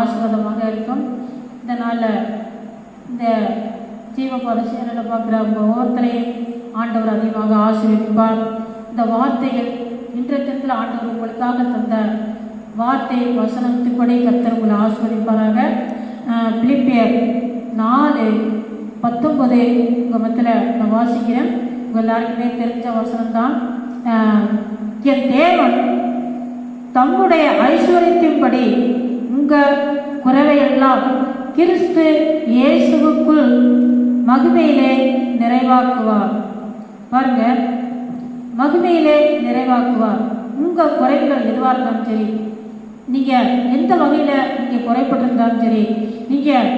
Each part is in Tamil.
ஆசீர்வதமாக இருக்கும். இதனால் இந்த ஜீவ பரிசீலனை பார்க்குற ஒவ்வொருத்தரையும் ஆண்டவர் அதிகமாக ஆசீர்வதிப்பார். இந்த வார்த்தைகள் இன்றைய தினத்தில் ஆண்டவர் உங்களுக்காக தந்த வார்த்தை வசனத்துப்படி கத்தர் உங்களை ஆஸ்வதிப்பாராக பிலிப்பியர் நாலு பத்தொம்பது உங்கள் மத்தியில் நான் வாசிக்கிறேன். உங்கள் எல்லாருக்குமே தெரிஞ்ச வசனம் தான் என் தேவன் தம்முடைய ஐஸ்வர்யத்தின்படி உங்கள் குறைவையெல்லாம் கிறிஸ்து இயேசுவுக்குள் மகிமையிலே நிறைவாக்குவார். பாருங்க மகிமையிலே நிறைவாக்குவார். உங்கள் குறைவுகள் எதுவாக இருந்தாலும் சரி நீங்கள் எந்த வகையில் நீங்கள் குறைப்பட்டிருந்தாலும் சரி நீங்கள்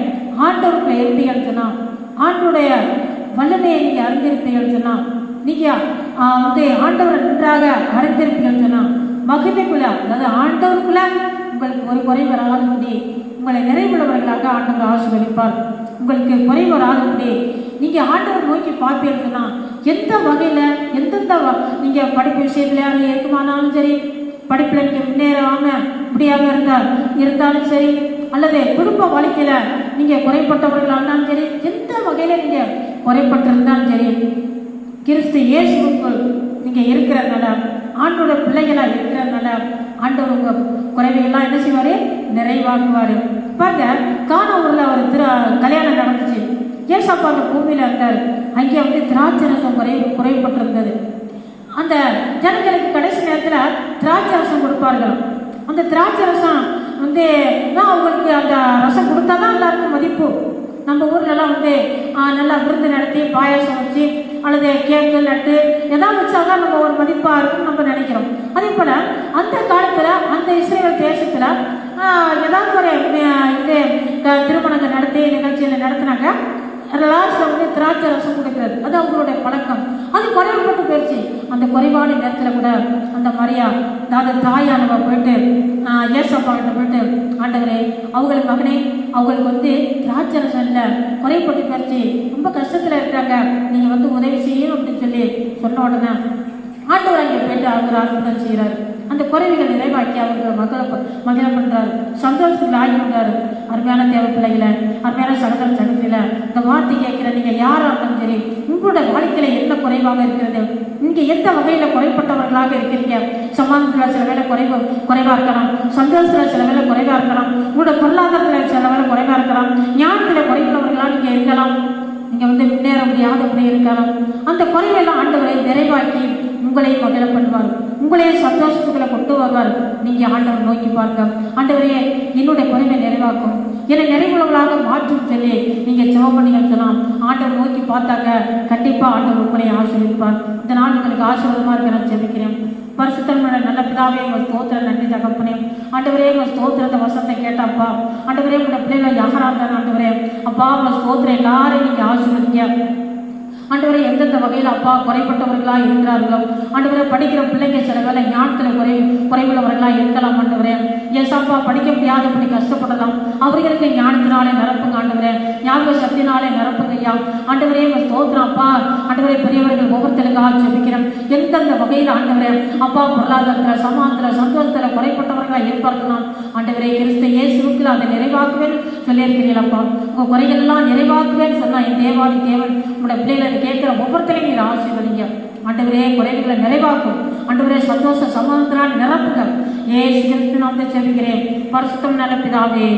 ஆண்டவருக்குள்ள இருப்பீங்கன்னு சொன்னால் ஆண்டுடைய வல்லமையை நீங்கள் அறிந்திருப்பீங்கன்னு சொன்னால் நீங்கள் வந்து ஆண்டவரை நன்றாக அறிந்திருப்பீங்கன்னு சொன்னால் மகிமைக்குள்ள அதாவது ஆண்டவருக்குள்ள உங்களுக்கு ஒரு குறை வராதபடி உங்களை நிறைவுள்ளவர்களாக ஆண்டவர் ஆசீர்வதிப்பார். உங்களுக்கு குறை வராதபடி நீங்கள் ஆண்டவர் நோக்கி பார்ப்பீர்கள்னா சொன்னால் எந்த வகையில் எந்தெந்த வ- படிப்பு விஷயத்துல அது இருக்குமானாலும் சரி படிப்பில் நீங்கள் முன்னேறாமல் இப்படியாக இருந்தால் இருந்தாலும் சரி அல்லது குடும்ப வாழ்க்கையில் நீங்கள் குறைப்பட்டவர்களாக இருந்தாலும் சரி எந்த வகையில் நீங்கள் குறைப்பட்டிருந்தாலும் சரி கிறிஸ்து இயேசுக்குள் நீங்கள் இருக்கிறதுனால ஆண்டோட பிள்ளைகளா இருக்கிறதுனால ஆண்டவர் உங்க குறைவையெல்லாம் என்ன செய்வாரு? நிறைவாக்குவாரு. பாருங்க காணவூரில் ஒரு திரு கல்யாணம் நடந்துச்சு. ஏசப்பா அந்த பூமியில இருந்தார். அங்கே வந்து திராட்சை ரசம் குறை குறைப்பட்டிருந்தது அந்த ஜனங்களுக்கு கடைசி நேரத்தில் திராட்சை ரசம் கொடுப்பார்கள். அந்த திராட்சை ரசம் வந்து தான் அவங்களுக்கு அந்த ரசம் கொடுத்தா தான் எல்லாருக்கும் மதிப்பு. நம்ம ஊர்லலாம் வந்து நல்லா விருந்து நடத்தி பாயாசம் வச்சு அல்லது கேக்கு லட்டு எதாவது வச்சால்தான் நம்ம ஒரு மதிப்பாக இருக்கும்னு நம்ம நினைக்கிறோம். அதே போல் அந்த காலத்தில் அந்த இஸ்ரேல் தேசத்தில் ஏதாவது ஒரு இது திருமணங்கள் நடத்தி நிகழ்ச்சியில் நடத்துனாங்க. லாஸ்ட்ல வந்து திராட்சை ரசம் கொடுக்கிறது. அது அவங்களுடைய பழக்கம். அது குறைவுபட்டு போயிடுச்சு அந்த குறைபாடு நேரத்தில் கூட அந்த மரியா அதாவது தாயானவ போயிட்டு ஏசப்பாட்ட போயிட்டு ஆண்டவரே அவங்களுக்கு மகனே அவங்களுக்கு வந்து திராட்சை ரசம் இல்லை. குறைபட்டு போயிடுச்சு ரொம்ப கஷ்டத்தில் இருக்காங்க நீங்கள் வந்து உதவி செய்யணும் அப்படின்னு சொல்லி சொன்ன உடனே ஆண்டவர் அங்கே போயிட்டு அவர் அற்புதம் செய்கிறார். அந்த குறைவுகள் நிறைவாக்கி அவங்க மகளை மகிழ பண்றாரு. சந்தோஷத்தில் ஆகி விடுறாரு அருமையான தேவ பிள்ளைகளை அருமையான சகோதர சகோதரிகளை இந்த வார்த்தை கேட்கிற நீங்க யாரா இருந்தாலும் சரி உங்களோட வாழ்க்கையில என்ன குறைவாக இருக்கிறது? நீங்க எந்த வகையில குறைப்பட்டவர்களாக இருக்கிறீங்க? சமாதானத்துல சில வேலை குறைவு குறைவா இருக்கலாம். சந்தோஷத்துல சில வேலை குறைவா இருக்கலாம். உங்களோட பொருளாதாரத்துல சில வேலை குறைவா இருக்கலாம். ஞானத்துல குறைவுள்ளவர்களா நீங்க இருக்கலாம். நீங்க வந்து முன்னேற முடியாதபடி இருக்கலாம். அந்த குறைவெல்லாம் ஆண்டவரை நிறைவாக்கி உங்களை மகிழ பண்ணுவார் உங்களையே சந்தோஷத்துக்குள்ள கொண்டு வருவார் நீங்க ஆண்டவர் நோக்கி பாருங்க. ஆண்டவரே என்னுடைய குறைவை நிறைவாக்கும். என்னை நிறைவுள்ளவர்களாக மாற்றும் சொல்லி நீங்க ஜெபம் பண்ணீங்கன்னு ஆண்டவர் நோக்கி பார்த்தாக்க கண்டிப்பா ஆண்டவர் உங்களை ஆசிரியப்பார் இந்த நாள் உங்களுக்கு ஆசீர்வாதமா இருக்க நான் ஜெபிக்கிறேன். பரிசுத்தன்மையோட நல்ல பிதாவே உங்கள் ஸ்தோத்திர நன்றி தகப்பனே ஆண்டவரே உங்கள் ஸ்தோத்திரத்தை வசத்தை கேட்டாப்பா. ஆண்டவரே உங்களோட பிள்ளைகளை யாராக இருந்தாலும் ஆண்டவரே அப்பா உங்கள் ஸ்தோத்திரம் எல்லாரையும் நீங்க ஆசீர்வதிங்க. ஆண்டவரை எந்தெந்த வகையில் அப்பா குறைப்பட்டவர்களாக இருக்கிறார்களோ ஆண்டவரை படிக்கிற பிள்ளைங்க சில வேலை ஞானத்தில் குறை குறைவுள்ளவர்களாக இருக்கலாம் ஆண்டவரே. ஏசாப்பா படிக்க முடியாதபடி கஷ்டப்படலாம். அவர்களுக்கு ஞானத்தினாலே நிரப்புங்க ஆண்டவரே. ஞாபக சக்தினாலே நிரப்புங்க ஐயா. ஆண்டவரே உங்க அப்பா. ஆண்டவரே பெரியவர்கள் ஒவ்வொருத்தருக்காக ஜெபிக்கிறேன். எந்தெந்த வகையில் ஆண்டவரே அப்பா பொருளாதாரத்தில் சமாதானத்தில் சந்தோஷத்தில் குறைப்பட்டவர்களாக இருப்பார்களாம் ஆண்டவரே கிறிஸ்து இயேசுவுக்கு அதை நிறைவாக்குவேன் சொல்லியிருக்கிறீங்களப்பா உங்க குறைகள்லாம் நிறைவாக்குவேன்னு சொன்னா என் தேவாதி தேவன் உங்களுடைய பிள்ளைகளை கேட்கிற ஒவ்வொருத்தரையும் நீர் ஆசீர்வதிங்க. ஆண்டவரே குறைகளை நிறைவாக்கும். ஆண்டவரே சந்தோஷ சமாதானத்தினால் நிரப்புங்க. ஏ கிறிஸ்து நாம் செவிக்கிறேன் பரிசுத்தம் நல்ல பிதாவே.